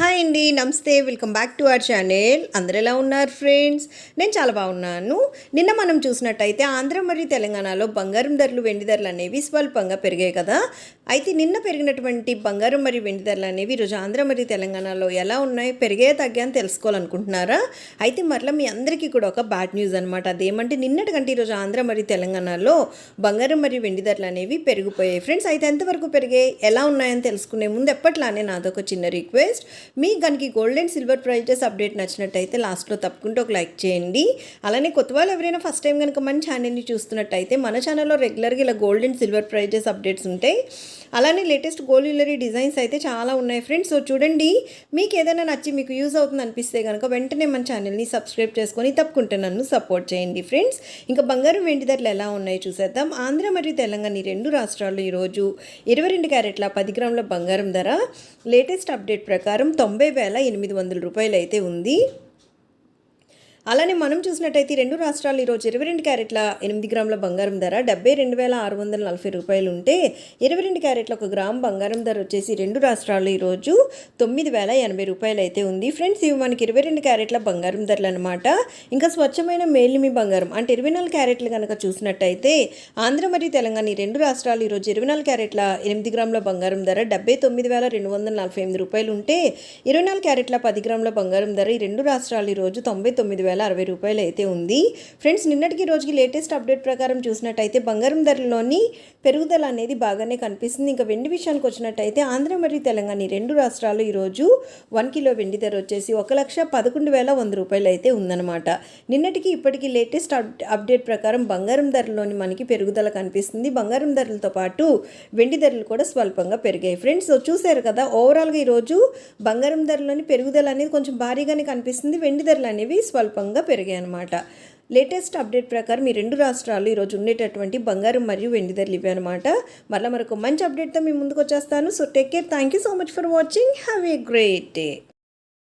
Hi అండి నమస్తే welcome back to our channel. అందరు ఎలా ఉన్నారు ఫ్రెండ్స్? నేను చాలా బాగున్నాను. నిన్న మనం చూసినట్టయితే ఆంధ్ర మరియు తెలంగాణలో బంగారం ధరలు వెండి ధరలు అనేవి స్వల్పంగా పెరిగాయి కదా. అయితే నిన్న పెరిగినటువంటి బంగారం మరియు వెండి ధరలు అనేవి ఈరోజు ఆంధ్ర మరియు తెలంగాణలో ఎలా ఉన్నాయి పెరిగే తగ్గా అని తెలుసుకోవాలనుకుంటున్నారా? అయితే మరలా మీ అందరికీ కూడా ఒక బ్యాడ్ న్యూస్ అనమాట అదేమంటే నిన్నటికంటే ఈరోజు ఆంధ్ర మరియు తెలంగాణలో బంగారం మరియు వెండి ధరలు అనేవి పెరిగిపోయాయి. ఫ్రెండ్స్ అయితే ఎంతవరకు పెరిగాయి ఎలా ఉన్నాయని తెలుసుకునే ముందు ఎప్పట్లానే నాదొక చిన్న రిక్వెస్ట్. మీకు కనుక gold and silver prizes update నచ్చినట్టయితే లాస్ట్లో తప్పకుండా ఒక లైక్ చేయండి. అలానే కొత్త వాళ్ళు ఎవరైనా ఫస్ట్ టైం కనుక మన ఛానల్ని చూస్తున్నట్టయితే మన ఛానల్లో రెగ్యులర్గా ఇలా gold and silver prizes updates ఉంటాయి. అలానే లేటెస్ట్ గోల్డ్ జ్యువెలరీ డిజైన్స్ అయితే చాలా ఉన్నాయి ఫ్రెండ్స్ సో చూడండి మీకు ఏదైనా నచ్చి మీకు యూజ్ అవుతుంది అనిపిస్తే కనుక వెంటనే మన ఛానల్ని సబ్స్క్రైబ్ చేసుకొని తప్పకుండా నన్ను సపోర్ట్ చేయండి ఫ్రెండ్స్ ఇంకా బంగారం వెండి ధరలు ఎలా ఉన్నాయో చూసేద్దాం. ఆంధ్ర మరియు తెలంగాణ ఈ రెండు రాష్ట్రాల్లో ఈరోజు ఇరవై రెండు క్యారెట్ల పది గ్రాముల బంగారం ధర. లేటెస్ట్ అప్డేట్ ప్రకారం తొంభై వేల ఎనిమిది వందల రూపాయలు అయితే ఉంది. అలానే మనం చూసినట్టయితే రెండు రాష్ట్రాలు ఈరోజు ఇరవై రెండు క్యారెట్ల ఎనిమిది గ్రాముల బంగారం ధర డెబ్బై రెండు వేల ఆరు వందల నలభై రూపాయలు ఉంటే ఇరవై రెండు క్యారెట్ల ఒక గ్రామ్ బంగారం ధర వచ్చేసి రెండు రాష్ట్రాలు ఈరోజు తొమ్మిది వేల ఎనభై రూపాయలు అయితే ఉంది. ఫ్రెండ్స్ ఇవి మనకి ఇరవై రెండు క్యారెట్ల బంగారం ధరలు అనమాట ఇంకా స్వచ్ఛమైన మేలిమి బంగారం అంటే ఇరవై నాలుగు క్యారెట్లు కనుక చూసినట్టయితే ఆంధ్ర మరియు తెలంగాణ ఈ రెండు రాష్ట్రాలు ఈరోజు ఇరవై నాలుగు క్యారెట్ల ఎనిమిది గ్రాముల బంగారం ధర డెబ్బై తొమ్మిది వేల రెండు వందల నలభై ఎనిమిది రూపాయలు ఉంటే ఇరవై నాలుగు క్యారెట్ల పది గ్రాముల బంగారం ధర ఈ రెండు రాష్ట్రాలు ఈరోజు తొంభై తొమ్మిది వేల అరవై రూపాయలు అయితే ఉంది. ఫ్రెండ్స్ నిన్నటికి రోజుకి లేటెస్ట్ అప్డేట్ ప్రకారం చూసినట్టయితే బంగారం ధరలోని పెరుగుదల అనేది బాగానే కనిపిస్తుంది. ఇంకా వెండి విషయానికి వచ్చినట్టయితే ఆంధ్ర మరియు తెలంగాణ రెండు రాష్ట్రాలు ఈరోజు వన్ కిలో వెండి ధర వచ్చేసి ఒక లక్ష పదకొండు వేల వంద రూపాయలు అయితే ఉందన్నమాట. నిన్నటికి ఇప్పటికి లేటెస్ట్ అప్డేట్ ప్రకారం బంగారం ధరలోని మనకి పెరుగుదల కనిపిస్తుంది. బంగారం ధరలతో పాటు వెండి ధరలు కూడా స్వల్పంగా పెరిగాయి. ఫ్రెండ్స్ చూశారు కదా ఓవరాల్గా ఈరోజు బంగారం ధరలోని పెరుగుదల అనేది కొంచెం భారీగానే కనిపిస్తుంది. వెండి ధరలు అనేవి స్వల్పంగా పెరిగాయి అనమాట లేటెస్ట్ అప్డేట్ ప్రకారం ఈ రెండు రాష్ట్రాలు ఈరోజు ఉండేటటువంటి బంగారం మరియు వెండి ధరలు ఇవే అనమాట మళ్ళీ మరొక మంచి అప్డేట్తో మీ ముందుకు వచ్చేస్తాను. So take care thank you so much for watching have a great day